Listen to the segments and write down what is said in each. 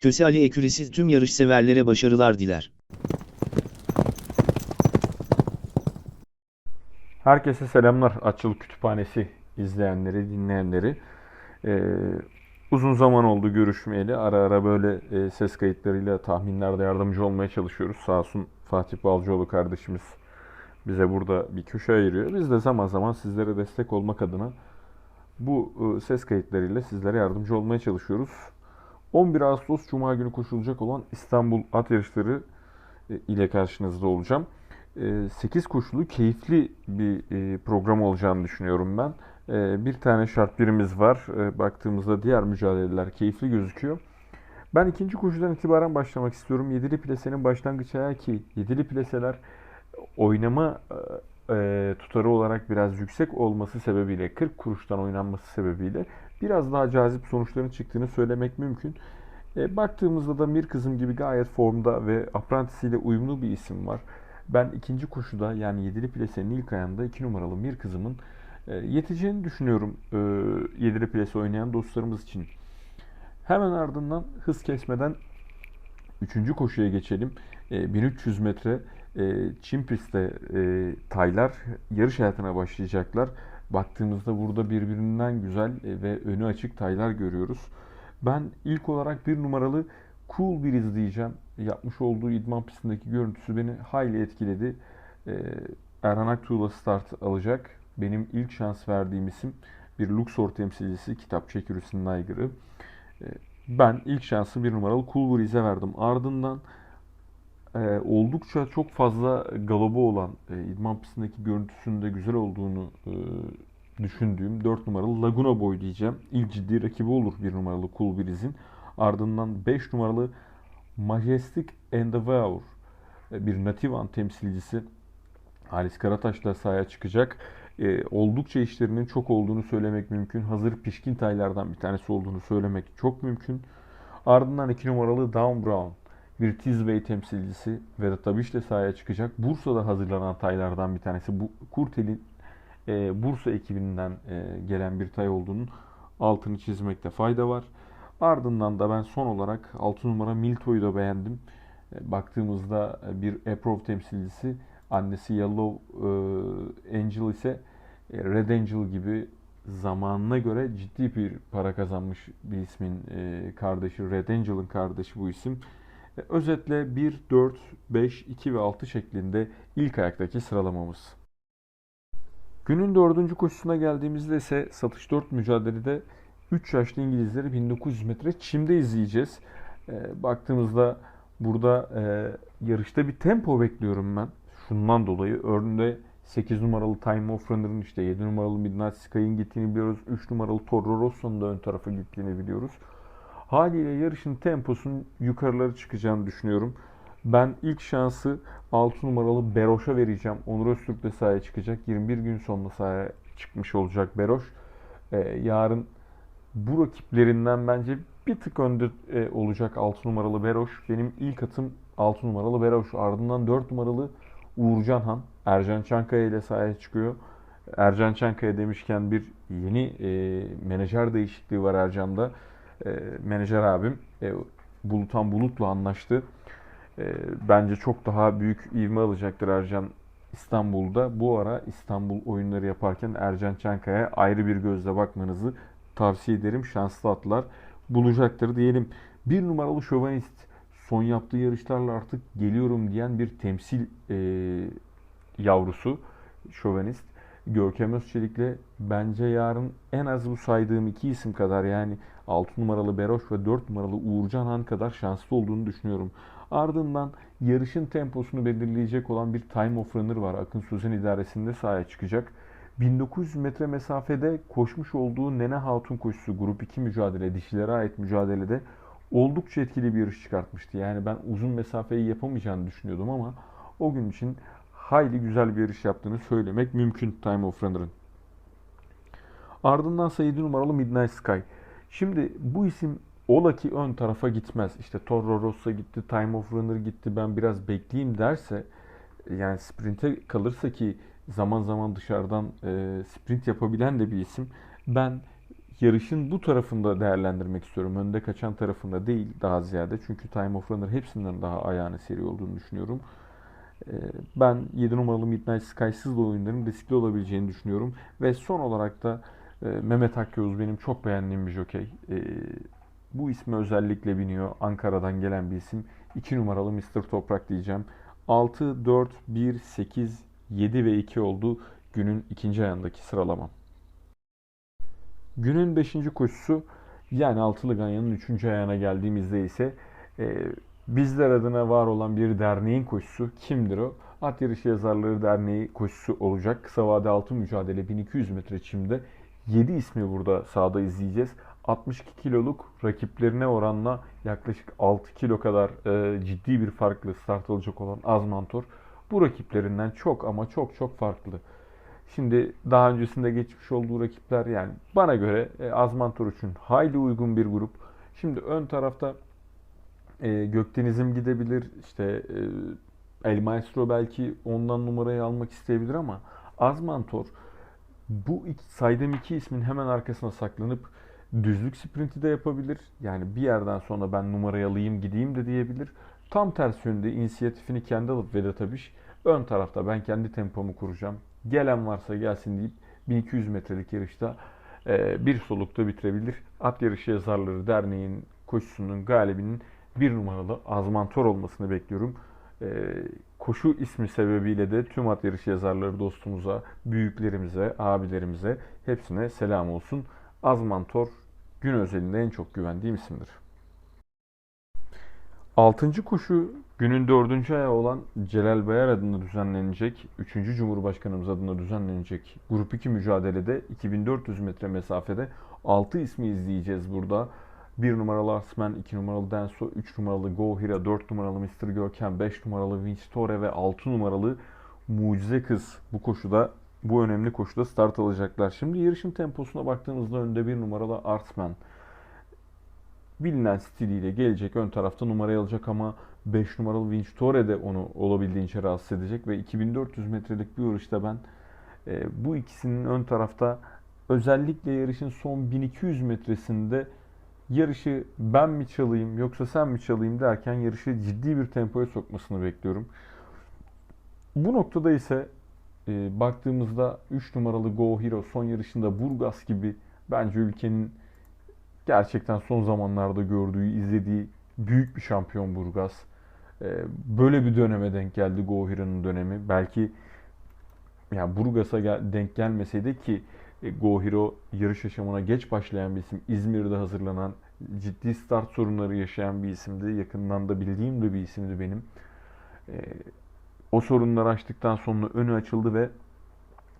Köse Ali Ekürisi tüm yarışseverlere başarılar diler. Herkese selamlar. Açıl Kütüphanesi izleyenleri, dinleyenleri. Ee, uzun zaman oldu görüşmeyeli. Ara ara böyle e, ses kayıtlarıyla tahminlerde yardımcı olmaya çalışıyoruz. Sağ olsun Fatih Balcıoğlu kardeşimiz bize burada bir köşe ayırıyor. Biz de zaman zaman sizlere destek olmak adına bu e, ses kayıtlarıyla sizlere yardımcı olmaya çalışıyoruz. 11 Ağustos Cuma günü koşulacak olan İstanbul At Yarışları e, ile karşınızda olacağım. 8 koşulu keyifli bir e, program olacağını düşünüyorum ben. E, Bir tane şart birimiz var. E, Baktığımızda diğer mücadeleler keyifli gözüküyor. Ben ikinci koşudan itibaren başlamak istiyorum. Yedili plesenin başlangıç ayağı ki yedili pleseler oynama e, tutarı olarak biraz yüksek olması sebebiyle 40 kuruştan oynanması sebebiyle biraz daha cazip sonuçların çıktığını söylemek mümkün. E, baktığımızda da Mir Kızım gibi gayet formda ve aprantisiyle uyumlu bir isim var. Ben ikinci koşuda yani yedili plesenin ilk ayağında 2 numaralı Mir Kızım'ın e, yeteceğini düşünüyorum e, yedili plase oynayan dostlarımız için. Hemen ardından hız kesmeden üçüncü koşuya geçelim. E, 1300 metre e, Çin pistte e, taylar yarış hayatına başlayacaklar. Baktığımızda burada birbirinden güzel e, ve önü açık taylar görüyoruz. Ben ilk olarak bir numaralı Cool bir izleyeceğim. Yapmış olduğu idman pistindeki görüntüsü beni hayli etkiledi. Ee, Erhan Aktuğ'la start alacak. Benim ilk şans verdiğim isim bir Luxor temsilcisi kitap çekirüsünün aygırı. Ee, ben ilk şansı bir numaralı Cool Breeze'e verdim. Ardından e, oldukça çok fazla galobu olan e, idman pistindeki görüntüsünün de güzel olduğunu e, düşündüğüm 4 numaralı Laguna Boy diyeceğim. İlk ciddi rakibi olur bir numaralı Cool Breeze'in. Ardından 5 numaralı Majestic Endeavour bir Nativan temsilcisi Halis Karataş da sahaya çıkacak. E, oldukça işlerinin çok olduğunu söylemek mümkün. Hazır pişkin taylardan bir tanesi olduğunu söylemek çok mümkün. Ardından 2 numaralı Down Brown bir Tizway temsilcisi Vedat Abiş de sahaya çıkacak. Bursa'da hazırlanan taylardan bir tanesi. Bu Kurtel'in e, Bursa ekibinden e, gelen bir tay olduğunun altını çizmekte fayda var. Ardından da ben son olarak 6 numara Milto'yu da beğendim. E, Baktığımızda bir Eprov temsilcisi, annesi Yellow e, Angel ise e, Red Angel gibi zamanına göre ciddi bir para kazanmış bir ismin e, kardeşi. Red Angel'ın kardeşi bu isim. E, Özetle 1, 4, 5, 2 ve 6 şeklinde ilk ayaktaki sıralamamız. Günün dördüncü koşusuna geldiğimizde ise satış 4 mücadelede 3 yaşlı İngilizleri 1900 metre çimde izleyeceğiz. E, baktığımızda burada e, yarışta bir tempo bekliyorum ben. Şundan dolayı örneğin 8 numaralı Time of Runner'ın işte 7 numaralı Midnight Sky'ın gittiğini biliyoruz. 3 numaralı Toro Rosso'nun da ön tarafa gittiğini biliyoruz. Haliyle yarışın temposunun yukarıları çıkacağını düşünüyorum. Ben ilk şansı 6 numaralı Beroş'a vereceğim. Onur Öztürk de sahaya çıkacak. 21 gün sonra sahaya çıkmış olacak Beroş. Ee, yarın bu rakiplerinden bence bir tık önde e, olacak 6 numaralı Beroş. Benim ilk atım 6 numaralı Beroş. Ardından 4 numaralı Uğurcan Han. Ercan Çankaya ile sahaya çıkıyor. Ercan Çankaya demişken bir yeni e, menajer değişikliği var Ercan'da. E, menajer abim e, Bulutan Bulut'la anlaştı. E, bence çok daha büyük ivme alacaktır Ercan İstanbul'da. Bu ara İstanbul oyunları yaparken Ercan Çankaya ayrı bir gözle bakmanızı tavsiye ederim. Şanslı atlar bulacaktır diyelim. Bir numaralı şövenist son yaptığı yarışlarla artık geliyorum diyen bir temsil e, yavrusu şövenist. Görkem Özçelik'le bence yarın en az bu saydığım iki isim kadar yani 6 numaralı Beroş ve 4 numaralı Uğurcan Han kadar şanslı olduğunu düşünüyorum. Ardından yarışın temposunu belirleyecek olan bir time of runner var. Akın Sözen idaresinde sahaya çıkacak. 1900 metre mesafede koşmuş olduğu Nene Hatun koşusu grup 2 mücadele, dişilere ait mücadelede oldukça etkili bir yarış çıkartmıştı. Yani ben uzun mesafeyi yapamayacağını düşünüyordum ama o gün için hayli güzel bir yarış yaptığını söylemek mümkün Time of Runner'ın. Ardından 7 numaralı Midnight Sky. Şimdi bu isim ola ki ön tarafa gitmez. İşte Toro Rosso gitti, Time of Runner gitti ben biraz bekleyeyim derse yani sprinte kalırsa ki zaman zaman dışarıdan e, sprint yapabilen de bir isim. Ben yarışın bu tarafında değerlendirmek istiyorum. Önde kaçan tarafında değil daha ziyade. Çünkü Time of Runner hepsinden daha ayağını seri olduğunu düşünüyorum. Ee, Ben 7 numaralı Midnight Sky'sız da oyunların riskli olabileceğini düşünüyorum. Ve son olarak da e, Mehmet Akyavuz benim çok beğendiğim bir jokey. Ee, Bu ismi özellikle biniyor. Ankara'dan gelen bir isim. 2 numaralı Mr. Toprak diyeceğim. 6, 4, 1, 8, 7 ve 2 oldu günün ikinci ayağındaki sıralamam. Günün 5. koşusu yani Altılı Ganyan'ın 3. ayağına geldiğimizde ise e, bizler adına var olan bir derneğin koşusu kimdir o? At Yarışı Yazarları Derneği koşusu olacak. Kısa vade altı mücadele 1200 metre çimde 7 ismi burada sahada izleyeceğiz. 62 kiloluk rakiplerine oranla yaklaşık 6 kilo kadar e, ciddi bir farklı start alacak olan Azmantor bu rakiplerinden çok ama çok çok farklı. Şimdi daha öncesinde geçmiş olduğu rakipler yani bana göre e, Azmantor için hayli uygun bir grup. Şimdi ön tarafta e, Gökdeniz'im gidebilir. İşte e, El Maestro belki ondan numarayı almak isteyebilir ama Azmantor bu iki, saydığım iki ismin hemen arkasına saklanıp düzlük sprinti de yapabilir. Yani bir yerden sonra ben numarayı alayım gideyim de diyebilir. Tam tersi yönde inisiyatifini kendi alıp Vedat Abiş ön tarafta ben kendi tempomu kuracağım. Gelen varsa gelsin deyip 1200 metrelik yarışta e, bir solukta bitirebilir. At Yarışı Yazarları Derneği'nin koşusunun galibinin bir numaralı Azmantor olmasını bekliyorum. E, koşu ismi sebebiyle de tüm at yarışı yazarları dostumuza, büyüklerimize, abilerimize hepsine selam olsun. Azmantor gün özelinde en çok güvendiğim isimdir. Altıncı koşu günün dördüncü ayağı olan Celal Bayar adına düzenlenecek, 3. Cumhurbaşkanımız adına düzenlenecek Grup 2 mücadelede 2400 metre mesafede 6 ismi izleyeceğiz burada. 1 numaralı Arsmen, 2 numaralı Denso, 3 numaralı Gohira, 4 numaralı Mr. Görkem, 5 numaralı Vinstore ve 6 numaralı Mucize Kız bu koşuda bu önemli koşuda start alacaklar. Şimdi yarışın temposuna baktığımızda önde 1 numaralı Arsmen bilinen stiliyle gelecek ön tarafta numarayı alacak ama 5 numaralı Vinstore de onu olabildiğince rahatsız edecek ve 2400 metrelik bir yarışta ben e, bu ikisinin ön tarafta özellikle yarışın son 1200 metresinde yarışı ben mi çalayım yoksa sen mi çalayım derken yarışı ciddi bir tempoya sokmasını bekliyorum. Bu noktada ise e, baktığımızda 3 numaralı Go Hero son yarışında Burgas gibi bence ülkenin gerçekten son zamanlarda gördüğü, izlediği büyük bir şampiyon Burgas. E, böyle bir döneme denk geldi Go Hero'nun dönemi. Belki yani Burgas'a gel- denk gelmeseydi ki Go Hero yarış yaşamına geç başlayan bir isim. İzmir'de hazırlanan, ciddi start sorunları yaşayan bir isimdi. Yakından da bildiğim de bir isimdi benim. E, o sorunları aştıktan sonra önü açıldı ve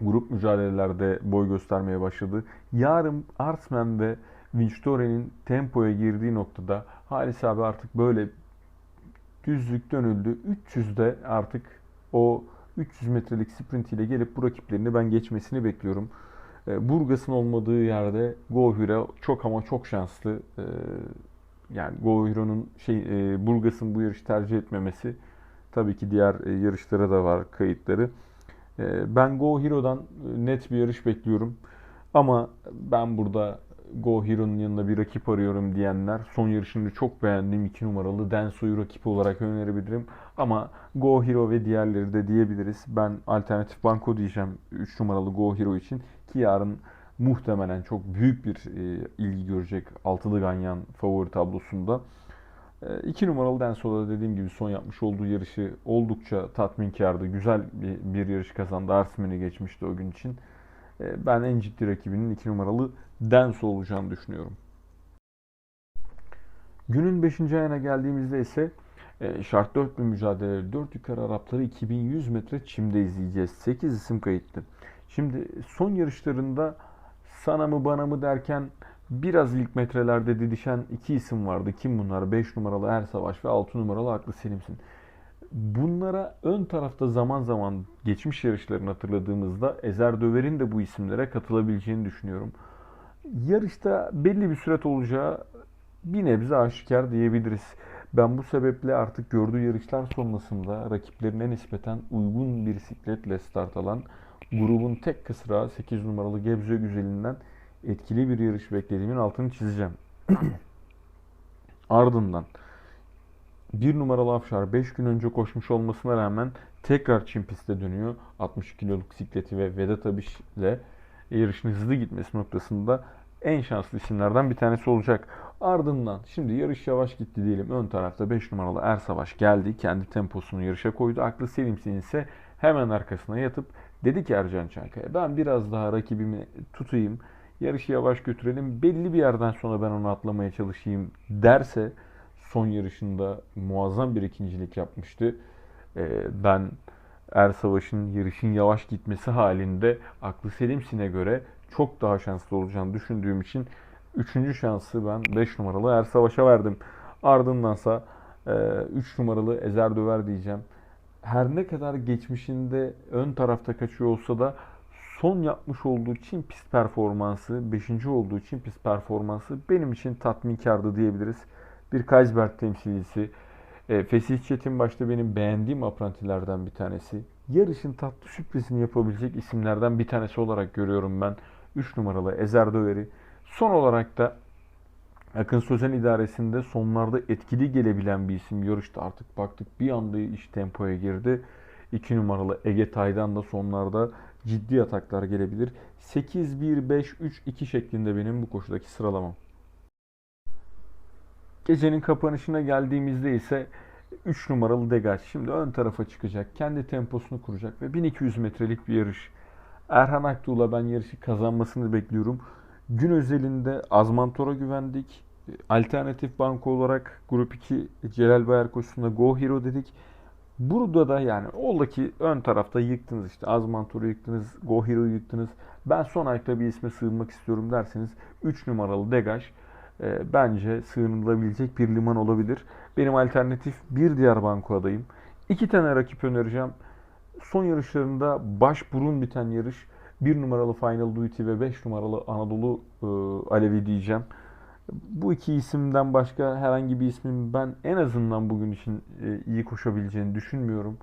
grup mücadelelerde boy göstermeye başladı. Yarın Artsman ve Vinçtore'nin tempoya girdiği noktada Halis abi artık böyle düzlük dönüldü. 300'de artık o 300 metrelik sprint ile gelip bu rakiplerini ben geçmesini bekliyorum. E, Burgas'ın olmadığı yerde Go Hero çok ama çok şanslı. E, yani Go Hero'nun şey e, Burgas'ın bu yarışı tercih etmemesi tabii ki diğer yarışlara da var kayıtları. Ben Go Hero'dan e, net bir yarış bekliyorum. Ama ben burada Go Hero'nun yanında bir rakip arıyorum diyenler son yarışını çok beğendiğim 2 numaralı Denso'yu rakip olarak önerebilirim. Ama Go Hero ve diğerleri de diyebiliriz. Ben alternatif banko diyeceğim 3 numaralı Go Hero için ki yarın muhtemelen çok büyük bir e, ilgi görecek altılı ganyan favori tablosunda. 2 numaralı Denso'da dediğim gibi son yapmış olduğu yarışı oldukça tatminkardı. Güzel bir, bir yarış kazandı. Arsmen'i geçmişti o gün için. E, Ben en ciddi rakibinin 2 numaralı Denso olacağını düşünüyorum. Günün 5. ayına geldiğimizde ise e, şart 4 bir mücadele 4 yukarı Arapları 2100 metre çimde izleyeceğiz. 8 isim kayıtlı. Şimdi son yarışlarında sana mı bana mı derken biraz ilk metrelerde didişen iki isim vardı. Kim bunlar? 5 numaralı Ersavaş ve 6 numaralı Aklı Selimsin. Bunlara ön tarafta zaman zaman geçmiş yarışlarını hatırladığımızda Ezer Döver'in de bu isimlere katılabileceğini düşünüyorum. Yarışta belli bir süret olacağı bir nebze aşikar diyebiliriz. Ben bu sebeple artık gördüğü yarışlar sonrasında rakiplerine nispeten uygun bir sikletle start alan grubun tek kısrağı 8 numaralı Gebze Güzeli'nden etkili bir yarış beklediğimin altını çizeceğim. Ardından bir numaralı Afşar 5 gün önce koşmuş olmasına rağmen tekrar Çin pistte dönüyor. 62 kiloluk bisikleti ve Vedat Abiş ile yarışın hızlı gitmesi noktasında en şanslı isimlerden bir tanesi olacak. Ardından şimdi yarış yavaş gitti diyelim. Ön tarafta 5 numaralı Er Savaş geldi. Kendi temposunu yarışa koydu. Aklı Selimsin ise hemen arkasına yatıp dedi ki Ercan Çankaya ben biraz daha rakibimi tutayım. Yarışı yavaş götürelim. Belli bir yerden sonra ben onu atlamaya çalışayım derse son yarışında muazzam bir ikincilik yapmıştı. Ee, ben Er Savaş'ın yarışın yavaş gitmesi halinde aklı Selimsin'e göre çok daha şanslı olacağını düşündüğüm için 3. şansı ben 5 numaralı Er Savaş'a verdim. Ardındansa 3 numaralı Ezer Döver diyeceğim. Her ne kadar geçmişinde ön tarafta kaçıyor olsa da son yapmış olduğu Çin pist performansı, 5. olduğu Çin pist performansı benim için tatminkardı diyebiliriz. Bir Kaisberg temsilcisi. E, Fesih Çetin başta benim beğendiğim aprantilerden bir tanesi. Yarışın tatlı sürprizini yapabilecek isimlerden bir tanesi olarak görüyorum ben. 3 numaralı Ezer Döver'i. Son olarak da Akın Sözen idaresinde sonlarda etkili gelebilen bir isim. Yarışta artık baktık bir anda iş tempoya girdi. 2 numaralı Ege Tay'dan da sonlarda ciddi ataklar gelebilir. 8-1-5-3-2 şeklinde benim bu koşudaki sıralamam. Gecenin kapanışına geldiğimizde ise 3 numaralı Degaj şimdi ön tarafa çıkacak. Kendi temposunu kuracak ve 1200 metrelik bir yarış. Erhan Aktuğ'la ben yarışı kazanmasını bekliyorum. Gün özelinde Azmantor'a güvendik. Alternatif banko olarak Grup 2 Celal Bayar koşusunda Go Hero dedik. Burada da yani ola ki ön tarafta yıktınız işte Azmantor'u yıktınız, Go Hero'yu yıktınız. Ben son ayakta bir isme sığınmak istiyorum derseniz 3 numaralı Degaj e, bence sığınılabilecek bir liman olabilir. Benim alternatif bir diğer banko adayım. İki tane rakip önereceğim. Son yarışlarında baş burun biten yarış 1 numaralı Final Duty ve 5 numaralı Anadolu e, Alevi diyeceğim. Bu iki isimden başka herhangi bir ismin ben en azından bugün için e, iyi koşabileceğini düşünmüyorum.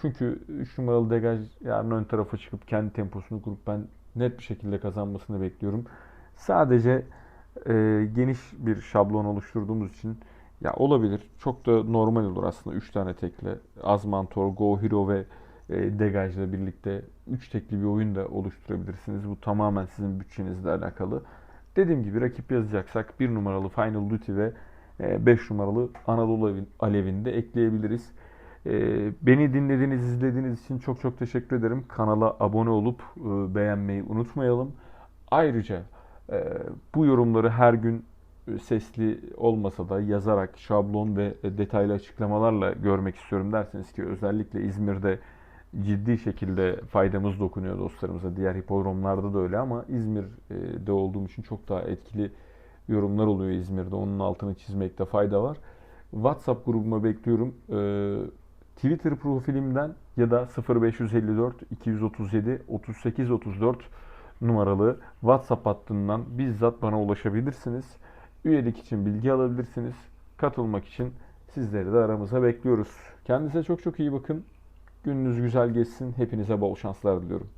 Çünkü 3 numaralı Degaj yarın ön tarafa çıkıp kendi temposunu kurup ben net bir şekilde kazanmasını bekliyorum. Sadece e, geniş bir şablon oluşturduğumuz için ya olabilir. Çok da normal olur aslında 3 tane tekle. Azmantor, Go Hero ve e, Degaj'la birlikte 3 tekli bir oyun da oluşturabilirsiniz. Bu tamamen sizin bütçenizle alakalı. Dediğim gibi rakip yazacaksak 1 numaralı Final Duty ve 5 numaralı Anadolu Alevi'ni de ekleyebiliriz. E, beni dinlediğiniz, izlediğiniz için çok çok teşekkür ederim. Kanala abone olup e, beğenmeyi unutmayalım. Ayrıca bu yorumları her gün sesli olmasa da yazarak şablon ve detaylı açıklamalarla görmek istiyorum derseniz ki özellikle İzmir'de ciddi şekilde faydamız dokunuyor dostlarımıza. Diğer hipodromlarda da öyle ama İzmir'de olduğum için çok daha etkili yorumlar oluyor İzmir'de. Onun altını çizmekte fayda var. WhatsApp grubuma bekliyorum. Twitter profilimden ya da 0554 237 38 34 numaralı WhatsApp hattından bizzat bana ulaşabilirsiniz. Üyelik için bilgi alabilirsiniz. Katılmak için sizleri de aramıza bekliyoruz. Kendinize çok çok iyi bakın. Gününüz güzel geçsin. Hepinize bol şanslar diliyorum.